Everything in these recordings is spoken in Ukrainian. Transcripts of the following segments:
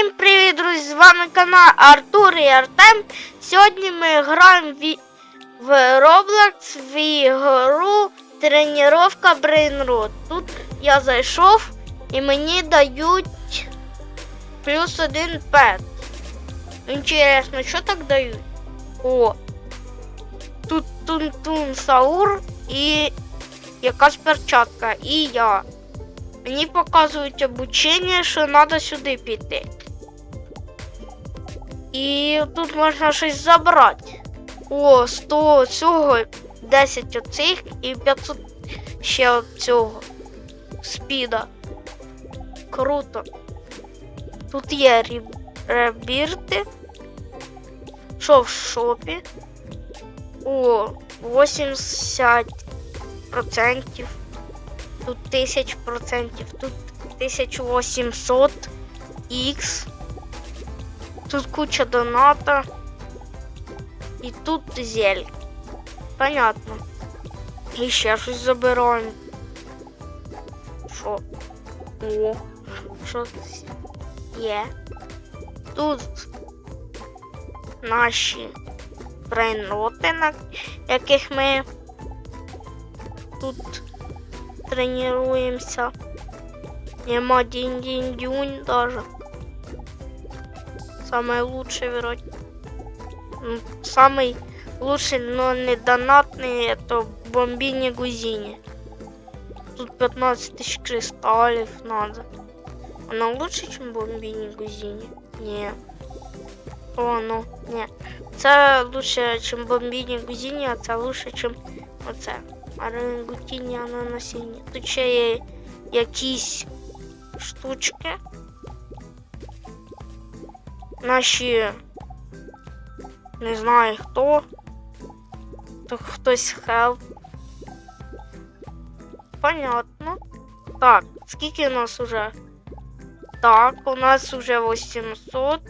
Всім привіт, друзі! З вами канал Артур і Артем. Сьогодні ми граємо ві- в Roblox в ігру Тренування Root. Тут я зайшов і мені дають плюс один пет. Інтересно, що так дають? О! Тут Тун-Тун Саур і якась перчатка. І я. Мені показують обучення, що треба сюди піти. І тут можна щось забрати. О, 100 цього, 10 оцих і 500 ще цього спіда. Круто. Тут є ребірти. Що в шопі? О, 80%. Тут 1000%, тут 1800 X. Тут куча доната. І тут зель. Понятно. І ще щось забираємо. Що? О, що це є? Тут наші брейноти, на яких ми тут тренируемся. Нема динь динь дюнь даже. Самый лучший вроде. М, Самый лучший, но не донатный, это бомбини гузини. Тут 15 тысяч кристаллов надо. Она лучше, чем бомбини гузини? Не. О, ну, не. Це лучше, чем бомбини гузини, а це лучше, чем оце. Орангутіні ананасіні. Тут ще є якісь штучки. Наші. Не знаю хто. То хтось хелп. Понятно. Так, скільки у нас уже? Так, у нас уже 800.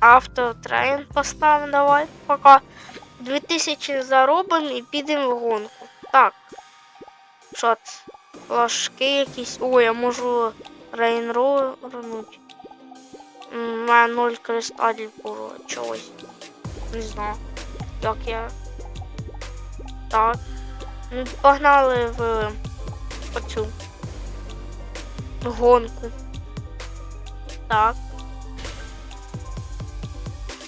Автотрейн поставимо давай пока. 2000 заробимо і підемо в гонку. Так. Що це? Флажки якісь. Ой, я можу рейнролернути. У мене 0 кристалів було чогось. Не знаю. Як я. Так. Ну, Погнали в оцю гонку. Так.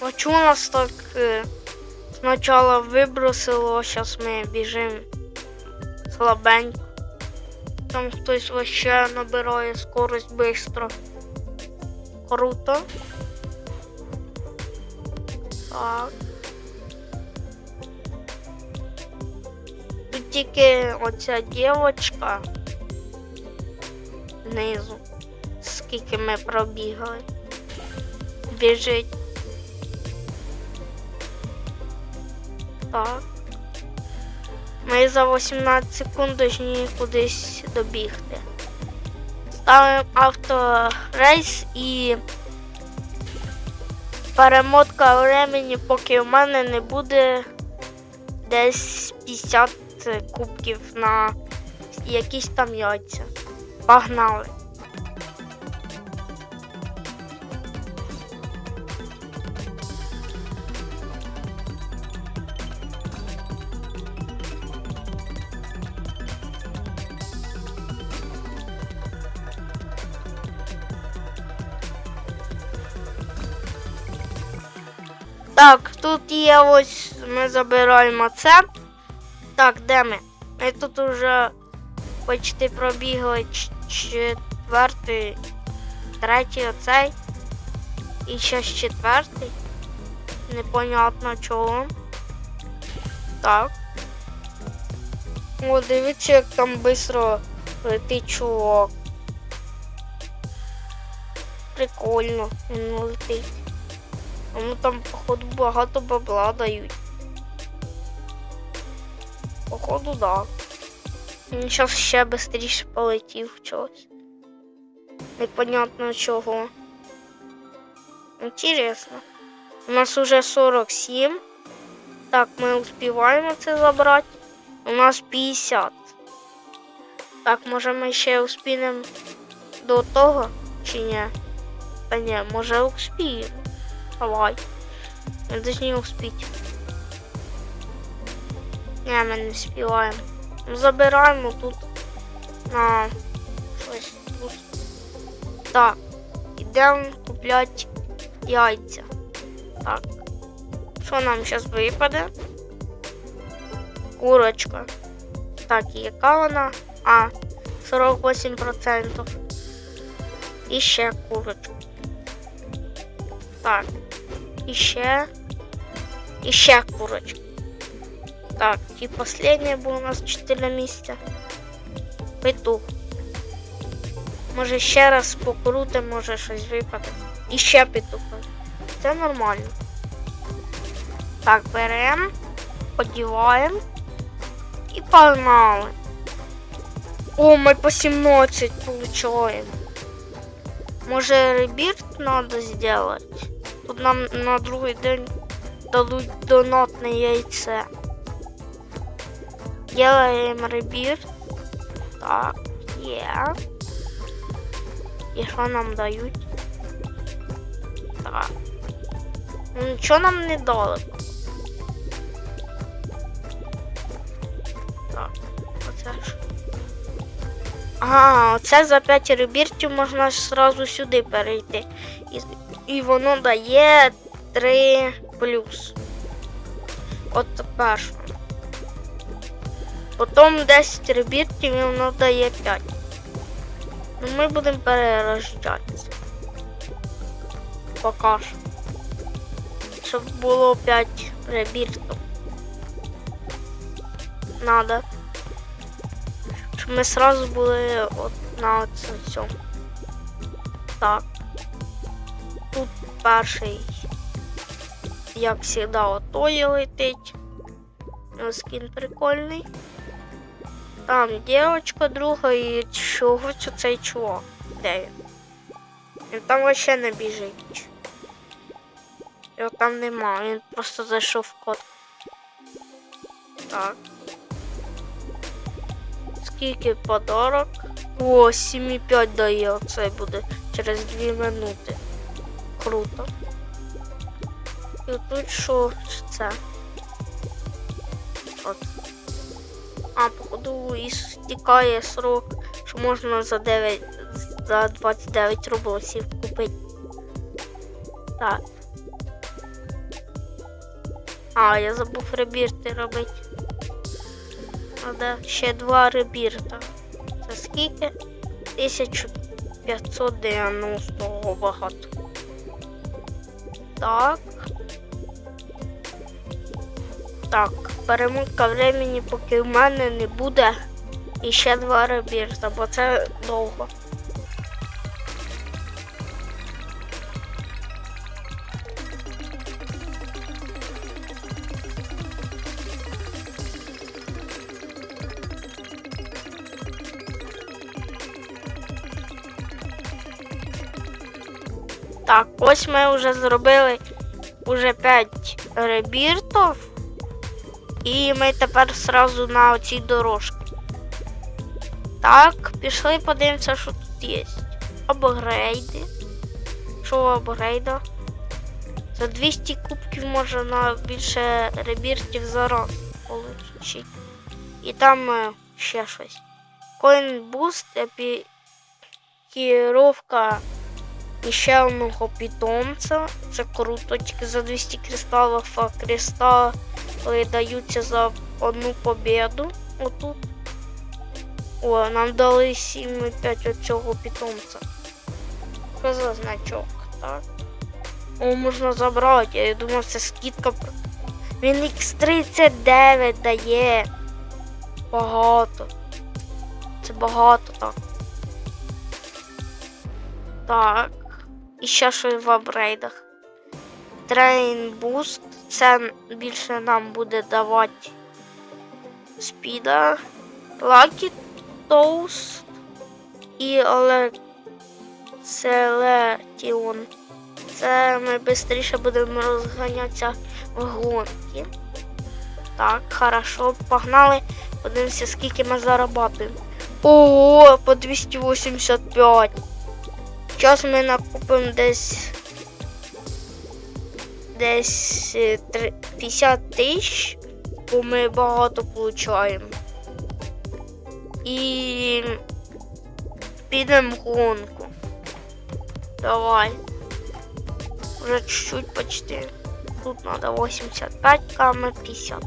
А чому у нас так. е, Сначала выбросило, сейчас мы бежим слабенько. Там хтось вообще набирає скорость быстро. Круто. Так. Тут тільки оця дівочка знизу. Скільки ми пробігали. Біжить. Так. Ми за 18 секунд повинні кудись добігти. Ставимо авторейс і перемотка времени, поки в мене не буде десь 50 кубків на якісь там яйця. Погнали. Так, тут є ось ми забираємо це. Так, де ми? Ми тут уже почти пробігли четвертий, третій оцей. І ще ж четвертий. Непонятно чого. Так. О, дивіться, як там швидко летить чувак. Прикольно, він летить. Ну там, походу, багато бабла дають. Походу, да. Він зараз ще швидше полетів чогось. Непонятно чого. Інтересно. У нас уже 47. Так, ми успіваємо це забрати. У нас 50. Так, може ми ще успінемо до того чи ні? Та ні, може успіємо. Давай. Ми должны успіти. Ні, ми не співаємо. Ну, Забираємо тут на щось тут. Так. Ідемо купляти яйця. Так. Що нам зараз випаде? Курочка. Так, і яка вона? А, 48%. І ще курочку. Так. І ще. І ще курочку. Так, і последнє було у нас 4 місця. Петух. Може ще раз покрутимо, може щось випаде. І ще петуха. Це нормально. Так, беремо, одіваємо і погнали. О, ми по 17 получаємо. Може ребірт надо сделать? Тут нам на другий день дадуть донатне яйце. Делаем ребірт. Так, є. І що нам дають? Так. Ну, Нічого нам не дали. Так, оце ж. Ага, оце за 5 ребіртів можна сразу сюди перейти. І, воно дає 3 плюс. От першому. Потім 10 ребіртів і воно дає 5. Ну ми будемо перерождатися. Поки що. Щоб було 5 ребіртів. Надо. Щоб ми сразу були от на цьому. Так. Тут перший, як завжди, отої летить. Ну, Скін прикольний. Там дівчинка друга і чогось оцей чувак. Де він? Він там вообще не біжить. Його там нема, він просто зайшов в код. Так. Скільки подарок? О, 7,5 дає оцей буде через 2 минути. Круто. І тут що це? От. А, походу і стікає срок, що можна за 9, за 29 рублів купити. Так. А, я забув ребірти робити. Надо ще два ребірта. Це скільки? 1590 багато. Так. Так, перемога времени, поки в мене не буде. І ще два ребірта, бо це довго. Так, ось ми вже зробили уже 5 ребіртів. І ми тепер сразу на оцій дорожці. Так, пішли подивимося, що тут є. Апгрейди. Що апгрейда? За 200 кубків можна більше ребіртів за раз отримати. І там е, ще щось. Coin Boost, епікіровка і ще одного питомця. Це круто, тільки за 200 кристалів, а кристали даються за одну победу. Отут. О, нам дали 7,5 от цього питомця. За значок, так? О, можна забрати. Я думав, це скидка. Він X39 дає. Багато. Це багато так. Так. І ще щось в апгрейдах. Train Boost. Це більше нам буде давати спіда. Lucky Toast і Селетіон. Це ми швидше будемо розганятися в гонки. Так, хорошо, погнали. Подивимося, скільки ми зарабатуємо. Ого, по 285. Зараз ми накупимо десь. Десь е, 50 тисяч, бо ми багато получаємо. І підемо гонку. Давай. Уже чуть-чуть почти. Тут надо 85 км 50.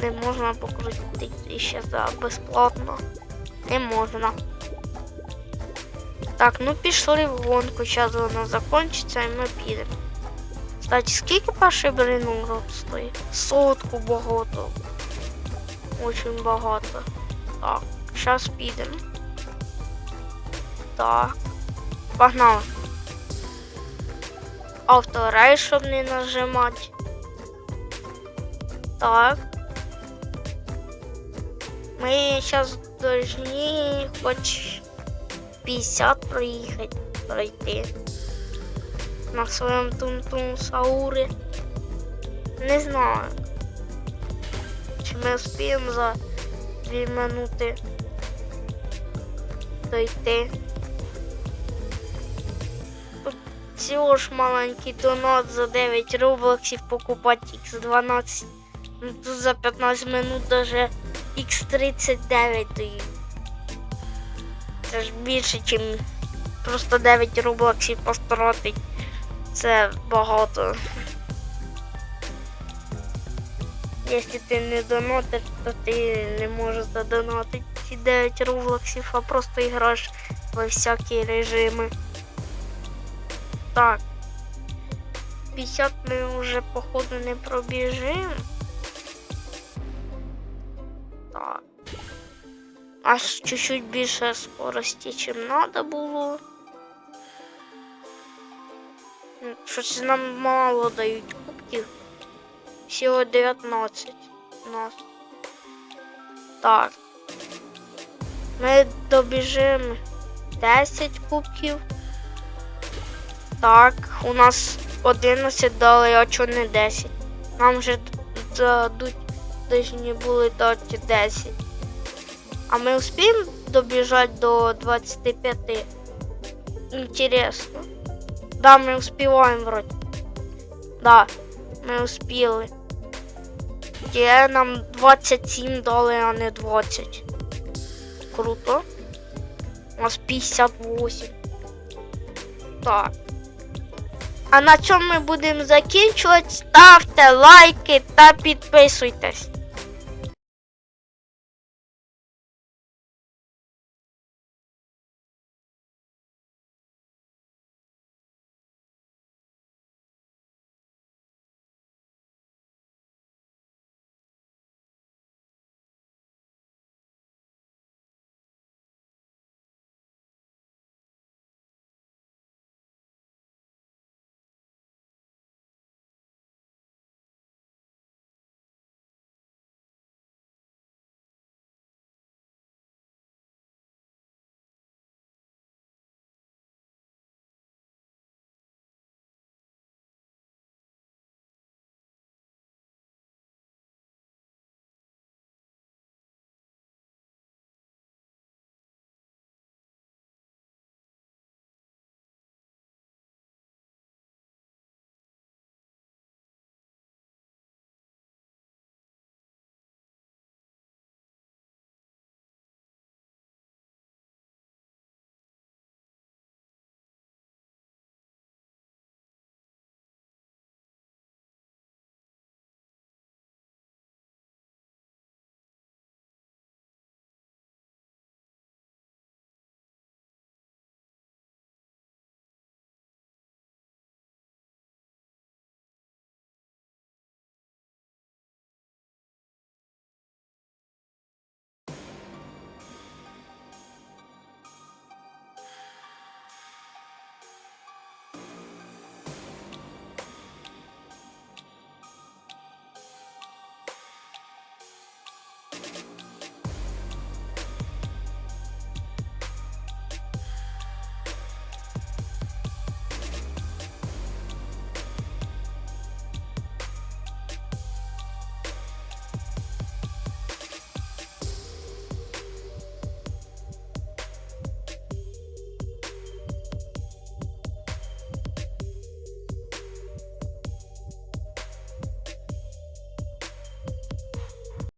Не можна покрутити ще за безплатно. Не можна. Так, ну пішли в гонку, зараз вона закінчиться і ми підемо. Кстати, скільки перший брейнурод стоїть? Сотку багато. Очень багато. Так, зараз підемо. Так. Погнали. Авторейс, щоб не нажимати. Так. Ми зараз должны хоч 50 проїхати, пройти. На своєму тун-тун Саурі. Не знаю. Чи ми успіємо за 2 минути дойти. Всього ж маленький донат за 9 роблоксів покупати X12. Ну тут за 15 минут даже X39 дають. Це ж більше, ніж просто 9 роблоксів постратить. Це багато. Якщо ти не донатиш, то ти не можеш задонатити ці 9 роблоксів, а просто граєш во всякі режими. Так. 50 ми вже походу не пробіжимо. Аж чуть-чуть більше скорості, чим треба було. Щось нам мало дають кубків. Всього 19 у нас. Так. Ми добіжимо 10 кубків. Так, у нас 11 дали, а чого не 10? Нам вже дадуть, повинні були дати 10. А ми успіємо добіжати до 25? Інтересно. Да, ми успіваємо вроді. Да, ми успіли. Є нам 27 дали, а не 20. Круто. У нас 58. Так. А на цьому ми будемо закінчувати. Ставте лайки та підписуйтесь.